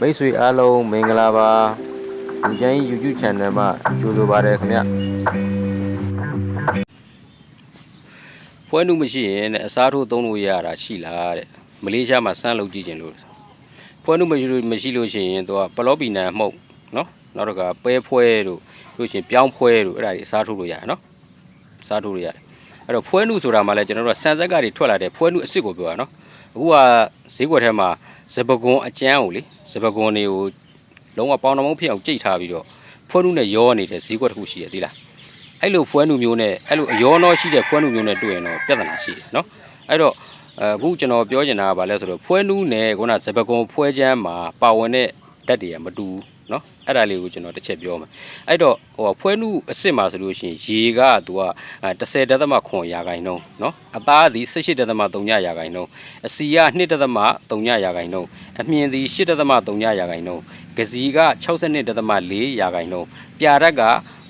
မိတ်ဆွေအားလုံးမင်္ဂလာပါလူချမ်းကြီး YouTube channel မှာကြိုဆိုပါရခင်ဗျဖွဲနုမရှိရင်တဲ့အစားထိုးသုံးလို့ရတာရှိလားတဲ့မလေးရှားမှာစမ်းလုပ်ကြည့်ခြင်းလို့ဖွဲနုမရှိလို့မရှိလို့ရှိရင်တော့ပလောပီနန်မှုတ်နော်နောက်တော့ကပဲဖွဲတို့လို့ရှိရင်ပြောင်းဖွဲတို့အဲ့ဒါတွေအစားထိုးလို့ရတယ်နော်အစားထိုးလို့ရတယ်အဲ့တော့ဖွဲနုဆိုတာမှလည်းကျွန်တော်တို့ကဆန်ဆက်ကတွေထွက်လာတဲ့ဖွဲနုအစ်စ်ကိုပြောတာနော် အခုကဈေးကွက်ထဲမှာစပကွန်အကျန်းကိုလေစပကွန်တွေကိုလုံးဝပေါင်းတမုံဖြစ်အောင်ကြိတ်ထားပြီးတော့ဖွဲနုနဲ့ရောနေတဲ့ဈေးကွက်တစ်ခုရှိရသေးလားအဲ့လိုဖွဲနုမျိုးနဲ့အဲ့လိုအယောနောရှိတဲ့ဖွဲနုမျိုးနဲ့တွေ့ရင်တော့ပြဿနာရှိတယ်နော်အဲ့တော့အခုကျွန်တော်ပြောချင်တာကဘာလဲဆိုတော့ဖွဲနုနဲ့ခုနဇပကွန်ဖွဲချမ်းမှာပါဝင်တဲ့ဓာတ်တွေကမတူဘူး နော်အဲ့ဒါလေးကိုကျွန်တော်တစ်ချက်ပြောမယ်အဲ့တော့ဟိုဖွဲနုအစ်စ်မှာဆိုလို့ရှိရင်ရေကသူက10ဒသမခွန်ရာခိုင်နှုန်းနော်အသားသည်18ဒသမ3ရာခိုင်နှုန်းအစီက2ဒသမ3ရာခိုင်နှုန်းအမြင်သည်8ဒသမ3ရာခိုင်နှုန်းကစီက62ဒသမ4ရာခိုင်နှုန်းပြာရက်က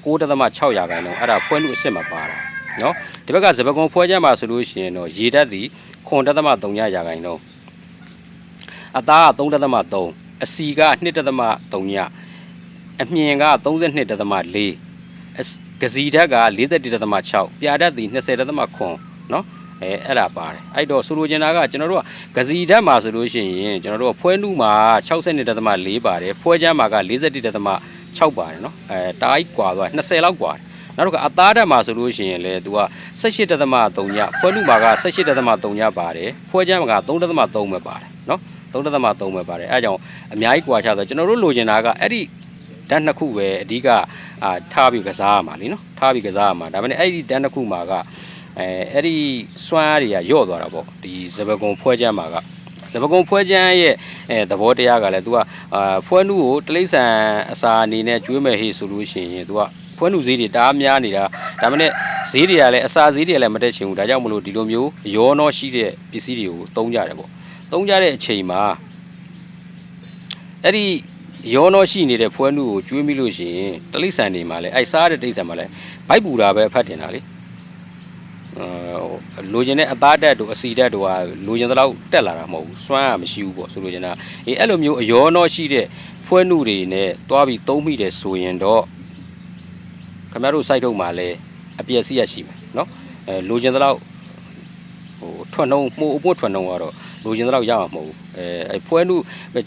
9.6ရာခိုင်နှုန်းအဲ့ဒါဖွဲလူအစ်စ်မှာပါတာနော်ဒီဘက်ကဇပကွန်ဖွဲချမ်းမှာဆိုလို့ရှိရင်တော့ရေဓာတ်သည်9.3ရာခိုင်နှုန်းအသားက3.3 အစီက2.3အမြင်က32.4ကစီဓာတ်က41.6ပြာဓာတ်သည်20.9နော်အဲအဲ့ဒါပါတယ်အဲ့တော့ဆိုလိုချင်တာကကျွန်တော်တို့ကဂစီဓာတ်မှာဆိုလို့ရှိရင်ကျွန်တော်တို့ကဖွဲနုမှာ62.4ပါတယ်ဖွဲချမ်းမှာက41.6ပါတယ်နော်အဲတားကြီးกว่าသွား20လောက်กว่าနောက်တစ်ခါအသားဓာတ်မှာဆိုလို့ရှိရင်လေသူက18.3ညဖွဲနုမှာက18.3ညပါတယ်ဖွဲချမ်းမှာက3.3ပဲပါတယ်နော် 3.3ပဲပါတယ်အဲအကြောင်းအများကြီးကွာခြားဆိုကျွန်တော်တို့လိုချင်တာကအဲ့ဒီဓာတ်နှစ်ခုပဲအဓိကအာထားပြီးကစားရမှာလीနော်ထားပြီးကစားရမှာဒါပေမဲ့အဲ့ဒီဓာတ်နှစ်ခုမှာကအဲအဲ့ဒီစွမ်းအားတွေကယော့သွားတာပေါ့ဒီဇဘကုံဖွဲချမ်းမှာကဇဘကုံဖွဲချမ်းရဲ့အဲသဘောတရားကလည်း तू ကအာဖွဲနှုကိုတိလိษံအစာအနေနဲ့ကျွေးမဲ့ဟေးဆိုလို့ရှိရင် तू ကဖွဲနှုဈေးတွေတအားများနေတာဒါမှမဟုတ်ဈေးတွေကလည်းအစာဈေးတွေကလည်းမတက်ချင်ဘူးဒါကြောင့်မလို့ဒီလိုမျိုးရောနှောရှိတဲ့ပစ္စည်းတွေကိုသုံးကြတယ်ပေါ့ သုံးကြတဲ့အချိန်မှာအဲ့ဒီရောနောရှိနေတဲ့ဖွဲနုကိုကျွေးမိလို့ရှိရင်တလိษံတွေမှာလည်းအဲ့စားတဲ့တိษံမှာလည်းဘိုက်ပူတာပဲအဖတ်တင်တာလေအဲလိုချင်တဲ့အသားတက်တို့အစီတက်တို့ကလိုချင်သလောက်တက်လာတာမဟုတ်ဘူးစွမ်းကမရှိဘူးပေါ့ဆိုလိုချင်တာအေးအဲ့လိုမျိုးအရောနောရှိတဲ့ဖွဲနုတွေနဲ့တွားပြီးသုံးမိတယ်ဆိုရင်တော့ခင်ဗျားတို့ site ထုတ်မှာလည်းအပြည့်စီရရှိမယ်เนาะအဲလိုချင်သလောက်ဟိုထွက်နှုံးမှုအပွတ်ထွက်နှုံးကတော့ လိုချင်တော့ရအောင်မဟုတ်ဘူးအဲအဲဖွဲနု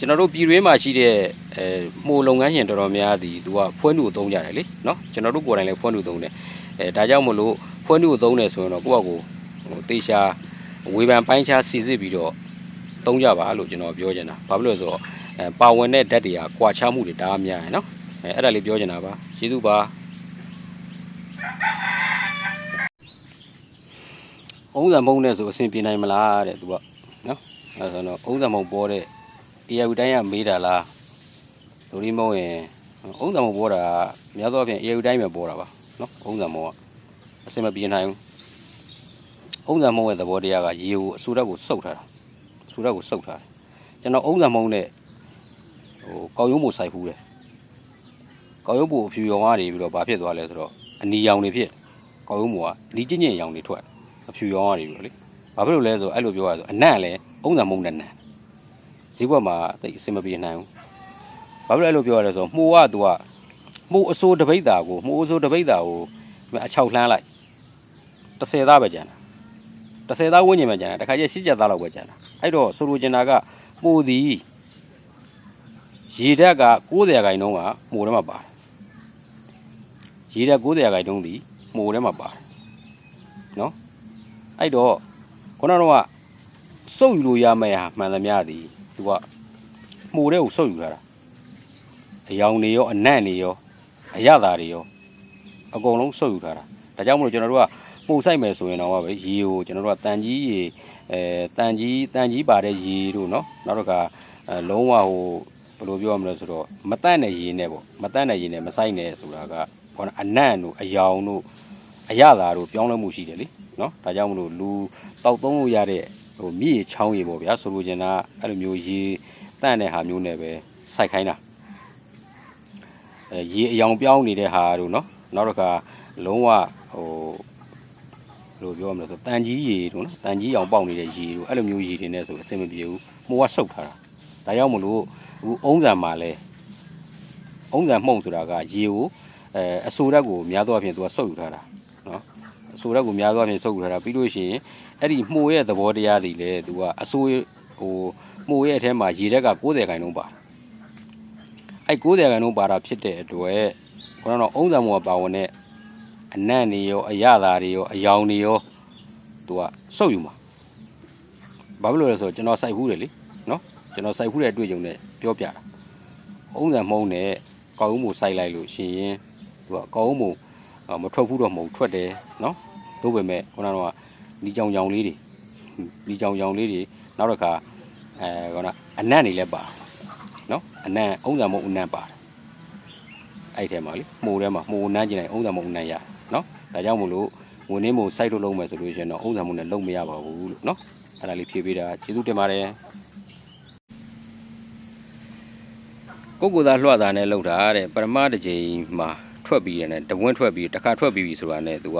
ကျွန်တော်တို့ပြည်တွင်းမှာရှိတဲ့အဲမှုလုပ်ငန်းရှင်တော်တော်များသည်သူကဖွဲနုကိုသုံးကြတယ်လေနော်ကျွန်တော်တို့ကိုယ်တိုင်လည်းဖွဲနုသုံးတယ်အဲဒါကြောင့်မလို့ဖွဲနုကိုသုံးတယ်ဆိုရင်တော့ကိုယ့်အကိုတေချာဝေဖန်ပိုင်းခြားစီစစ်ပြီးတော့သုံးကြပါလို့ကျွန်တော်ပြောချင်တာဘာဖြစ်လို့ဆိုတော့အဲပါဝင်တဲ့ဓာတ်တွေကကွာခြားမှုတွေဒါအများရယ်နော်အဲအဲ့ဒါလေးပြောချင်တာပါကျေးဇူးပါအုံးစံမုံနဲ့ဆိုအဆင်ပြေနိုင်မလားတဲ့သူကနော် အဲဆိုတော့အုံးစံမုံပေါ်တဲ့တရားဥတိုင်းကမေးတာလားလူဒီမုံရင်အုံးစံမုံပေါ်တာများသောအားဖြင့်တရားဥတိုင်းပဲပေါ်တာပါနော်အုံးစံမုံကအဆင်မပြေနိုင်ဘူးအုံးစံမုံရဲ့သဘောတရားကရေကိုအဆူဓာတ်ကိုစုပ်ထားတာအဆူဓာတ်ကိုစုပ်ထားတယ်ကျွန်တော်အုံးစံမုံနဲ့ဟိုကောက်ရုံးမို့စိုက်ဖူးတယ်ကောက်ရုံးမို့အဖြူရောင်ကနေပြီးတော့ဘာဖြစ်သွားလဲဆိုတော့အနီရောင်တွေဖြစ်ကောက်ရုံးမို့ကနီးကျဉ်ကျဉ်ရောင်တွေထွက်အဖြူရောင်းရတယ်ပြီးတော့လေဘာဖြစ်လို့လဲဆိုအဲ့လိုပြောရဆိုအနံ့လည်း အုံးစံမုံနဲ့နံဈေးဘက်မှာတိတ်အဆင်မပြေနိုင်ဘူးဘာဖြစ်လို့အဲ့လိုပြောရလဲဆိုမှုကသူကမှုအစိုးတပိတ်တာကိုမှုအစိုးတပိတ်တာကိုအချောက်လှမ်းလိုက်30သားပဲကျန်တာ30သားဝန်းကျင်ပဲကျန်တာတခါကျ80သားလောက်ပဲကျန်တာအဲ့တော့ဆိုလိုချင်တာကမှုသည်ရေဓာတ်က90ရာခိုင်နှုန်းကမှုထဲမှာပါတယ်ရေဓာတ်90ရာခိုင်နှုန်းသည်မှုထဲမှာပါတယ်နော်အဲ့တော့ခုနကတော့က စုပ်ယူလို့ရမယ့်ဟာမှန်သမျှသည်သူကမှုတဲ့ကိုစုပ်ယူလာတာအယောင်တွေရောအနံ့တွေရောအရသာတွေရောအကုန်လုံးစုပ်ယူထားတာဒါကြောင့်မို့လို့ကျွန်တော်တို့ကမှုဆိုင်မယ်ဆိုရင်တော့ပဲရေကိုကျွန်တော်တို့ကတန်ကြီးရေအဲတန်ကြီးတန်ကြီးပါတဲ့ရေတို့နော်နောက်တစ်ခါလုံးဝဟိုဘယ်လိုပြောရမလဲဆိုတော့မတန့်တဲ့ရေနဲ့ပေါ့မတန့်တဲ့ရေနဲ့မဆိုင်နဲ့ဆိုတာကခေါင်းအနံ့တို့အယောင်တို့အရသာတို့ပြောင်းလဲမှုရှိတယ်လေနော်ဒါကြောင့်မလို့လူတောက်သုံးလို့ရတဲ့ ဟိုမြည်ချောင်းရေပေါ့ဗျာဆိုလိုချင်တာအဲ့လိုမျိုးရေတန့်တဲ့ဟာမျိုးနဲ့ပဲစိုက်ခိုင်းတာအဲရေအယောင်ပြောင်းနေတဲ့ဟာတို့နော်နောက်တစ်ခါလုံးဝဟိုဘယ်လိုပြောရမလဲဆိုတန်ကြီးရေတို့နော်တန်ကြီးအောင်ပေါက်နေတဲ့ရေတို့အဲ့လိုမျိုးရေတွေနဲ့ဆိုအဆင်မပြေဘူးမိုးကဆုတ်ထားတာဒါကြောင့်မလို့အခုအုံးစံမှာလဲအုံးစံမှုန့်ဆိုတာကရေကိုအဲအဆိုရက်ကိုများသောအားဖြင့်သူကစုပ်ယူထားတာနော် အဆိုရက်ကိုများသောအားဖြင့်စုပ်ယူထားတာပြီးလို့ရှိရင်အဲ့ဒီမှုရဲ့သဘောတရားတွေလဲသူကအဆိုဟိုမှုရဲ့အထဲမှာရေဓာတ်က90ခန်းလုံးပါတယ်အဲ့90ခန်းလုံးပါတာဖြစ်တဲ့အတွက်ခေါင်းတော့အုံးစံမှုကပါဝင်တဲ့အနံ့တွေရောအရသာတွေရောအယောင်တွေရောသူကစုပ်ယူမှာဘာဖြစ်လို့လဲဆိုတော့ကျွန်တော်စိုက်ဘူးတယ်လေနော်ကျွန်တော်စိုက်ဘူးတဲ့အတွေ့အကြုံနဲ့ပြောပြတာအုံးစံမှုန့်နဲ့ကောက်ဦးမှုစိုက်လိုက်လို့ရှိရင်သူကကောက်ဦးမှု မထွက်ဘူးတော့မဟုတ်ထွက်တယ်နော်တို့ပေမဲ့ခုနကတော့ဒီကြောင်ကြောင်လေးတွေဒီကြောင်ကြောင်လေးတွေနောက်တစ်ခါအဲခေါင်းကအနံ့တွေလည်းပါနော်အနံ့အုံးစံမှုန့်အနံ့ပါတယ်အဲ့ထဲမှာလေမှုထဲမှာမှုနန်းကျင်လိုက်အုံးစံမှုန့်အနံ့ရနော်ဒါကြောင့်မို့လို့ဝင်နေမှုစိုက်ထုတ်လုံးမယ်ဆိုလို့ရှိရင်တော့အုံးစံမှုန့်နဲ့လုံးမရပါဘူးလို့နော်အဲ့ဒါလေးဖြေပေးတာကျေးဇူးတင်ပါတယ်ကိုကိုသားလွှတ်တာနဲ့လောက်တာတဲ့ပရမတစ်ချိန်မှာ ထွက်ပြီးရတယ်တဝင်းထွက်ပြီးတစ်ခါထွက်ပြီးပြီဆိုတာနဲ့သူက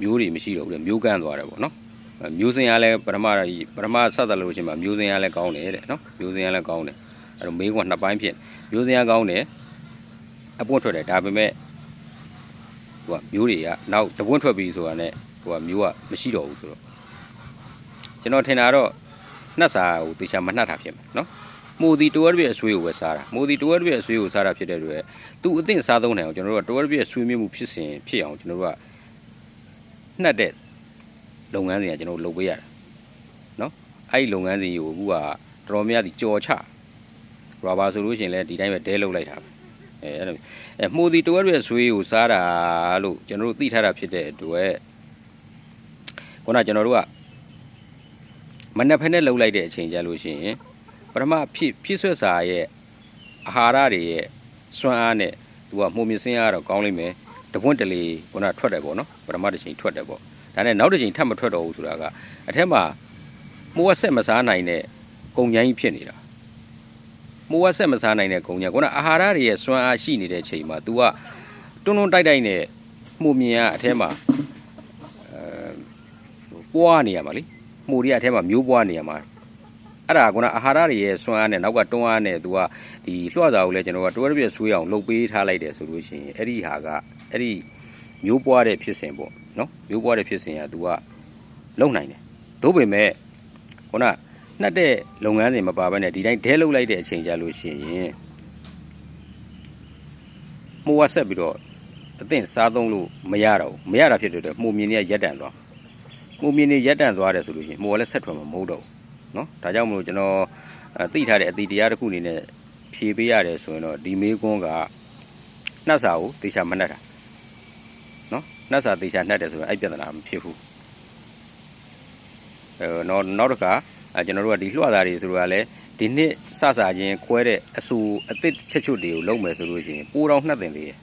မျိုးတွေမရှိတော့ဘူးတဲ့မျိုးကန်းသွားတယ်ပေါ့နော်အဲမျိုးစင်ရလဲပရမပရမဆက်တယ်လို့ရှိရင်မှာမျိုးစင်ရလဲကောင်းတယ်တဲ့နော်မျိုးစင်ရလဲကောင်းတယ်အဲ့တော့မေးခွန်းနှစ်ပိုင်းဖြစ်မျိုးစင်ရကောင်းတယ်အပွင့်ထွက်တယ်ဒါပေမဲ့သူကမျိုးတွေကနောက်တဝင်းထွက်ပြီးဆိုတာနဲ့သူကမျိုးကမရှိတော့ဘူးဆိုတော့ကျွန်တော်ထင်တာတော့နှက်စာကိုတေချာမနှက်တာဖြစ်မယ်နော် မိုဒီတိုးရပြည့်အဆွေးကိုပဲစားတာမိုဒီတိုးရပြည့်အဆွေးကိုစားတာဖြစ်တဲ့အတွက်သူအသင့်စားသုံးနိုင်အောင်ကျွန်တော်တို့ကတိုးရပြည့်ဆွေးမြမှုဖြစ်စဉ်ဖြစ်အောင်ကျွန်တော်တို့ကနှက်တဲ့လုပ်ငန်းစဉ်ကကျွန်တော်တို့လုပ်ပေးရတာနော်အဲ့ဒီလုပ်ငန်းစဉ်ကိုအခုကတော်တော်များများကြော်ချရာဘာဆိုလို့ရှိရင်လည်းဒီတိုင်းပဲဒဲလုပ်လိုက်တာပဲအဲအဲ့လိုအဲမိုဒီတိုးရပြည့်ဆွေးကိုစားတာလို့ကျွန်တော်တို့သိထားတာဖြစ်တဲ့အတွက်ခုနကကျွန်တော်တို့ကမနက်ဖက်နဲ့လှုပ်လိုက်တဲ့အချိန်ကျလို့ရှိရင် ပထမဖြစ်ဖြစ်ဆွဲစာရဲ့အာဟာရတွေရဲ့စွမ်းအားနဲ့သူကမှုမြင်စင်းရတော့ကောင်းလိမ့်မယ်တပွန့်တလေခုနထွက်တယ်ပေါ့နော်ပထမတစ်ချိန်ထွက်တယ်ပေါ့ဒါနဲ့နောက်တစ်ချိန်ထပ်မထွက်တော့ဘူးဆိုတာကအထက်မှာမိုးဝက်ဆက်မစားနိုင်တဲ့ကုံချိုင်းဖြစ်နေတာမိုးဝက်ဆက်မစားနိုင်တဲ့ကုံချိုင်းခုနအာဟာရတွေရဲ့စွမ်းအားရှိနေတဲ့ချိန်မှာ तू ကတွန်းတွန်းတိုက်တိုက်နဲ့မှုမြင်ရအထက်မှာအဲပွားနေရမှာလေမှုတွေကအထက်မှာမျိုးပွားနေရမှာ အဲ့ဒါကအာဟာရတွေရဲ့စွမ်းအားနဲ့နောက်ကတွန်းအားနဲ့သူကဒီလွှတ်စာကိုလည်းကျွန်တော်ကတွဲပြည့်ဆွေးအောင်လှုပ်ပေးထားလိုက်တယ်ဆိုလို့ရှိရင်အဲ့ဒီဟာကအဲ့ဒီမျိုးပွားတဲ့ဖြစ်စဉ်ပေါ့နော်မျိုးပွားတဲ့ဖြစ်စဉ်ကသူကလုံနိုင်တယ်သို့ပေမဲ့ခုနနှက်တဲ့လုပ်ငန်းစဉ်မပါဘဲနဲ့ဒီတိုင်းဒဲလှုပ်လိုက်တဲ့အချိန်ကြလို့ရှိရင်မိုးဝဆက်ပြီးတော့အသင့်စားသုံးလို့မရတော့ဘူးမရတာဖြစ်တဲ့အတွက်မှုမြင်နေရက်တန်သွားမှုမြင်နေရက်တန်သွားတယ်ဆိုလို့ရှိရင်မိုးကလည်းဆက်ထွက်မှာမဟုတ်တော့ဘူး နော်ဒါကြောင့်မလို့ကျွန်တော်အဲသိထားတဲ့အတီတရားတစ်ခုအနေနဲ့ဖြေပေးရတယ်ဆိုရင်တော့ဒီမေးခွန်းကနှက်စာကိုတေချာမနှက်တာနော်နှက်စာတေချာနှက်တယ်ဆိုရင်အဲ့ပြဿနာမဖြစ်ဘူးအဲတော့နောက်တစ်ခါအဲကျွန်တော်တို့ကဒီလွှတ်သားတွေဆိုတော့လည်းဒီနှစ်စစချင်းခွဲတဲ့အဆူအသစ်ချက်ချွတ်တွေကိုလုံးမယ်ဆိုလို့ရှိရင်ပိုးတော်နှက်တင်သေးတယ်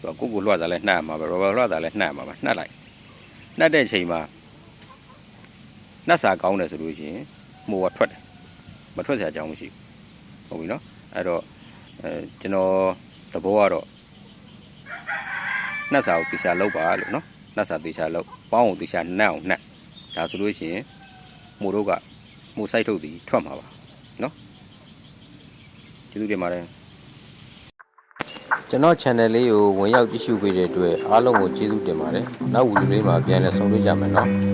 သူကကိုကိုလွှတ်သားလည်းနှက်ရမှာပဲရောဘာလွှတ်သားလည်းနှက်ရမှာပဲနှက်လိုက်နှက်တဲ့အချိန်မှာ နှက်စာကောင်းတယ်ဆိုလို့ရှိရင်မိုးကထွက်တယ်မထွက်စရာအကြောင်းမရှိဘူးဟုတ်ပြီနော်အဲ့တော့အဲကျွန်တော်သဘောကတော့နှက်စာကိုတေချာလောက်ပါလို့နော်နှက်စာတေချာလောက်ပေါင်းကိုတေချာနှက်အောင်နှက်ဒါဆိုလို့ရှိရင်မိုးတို့ကမိုးဆိုင်ထုတ်ပြီးထွက်မှာပါနော်ကျေးဇူးတင်ပါတယ်ကျွန်တော် channel လေးကိုဝင်ရောက်ကြည့်ရှုပေးတဲ့အတွက်အားလုံးကိုကျေးဇူးတင်ပါတယ်နောက်ဗီဒီယိုလေးမှာပြန်လည်ဆုံတွေ့ကြမယ်နော်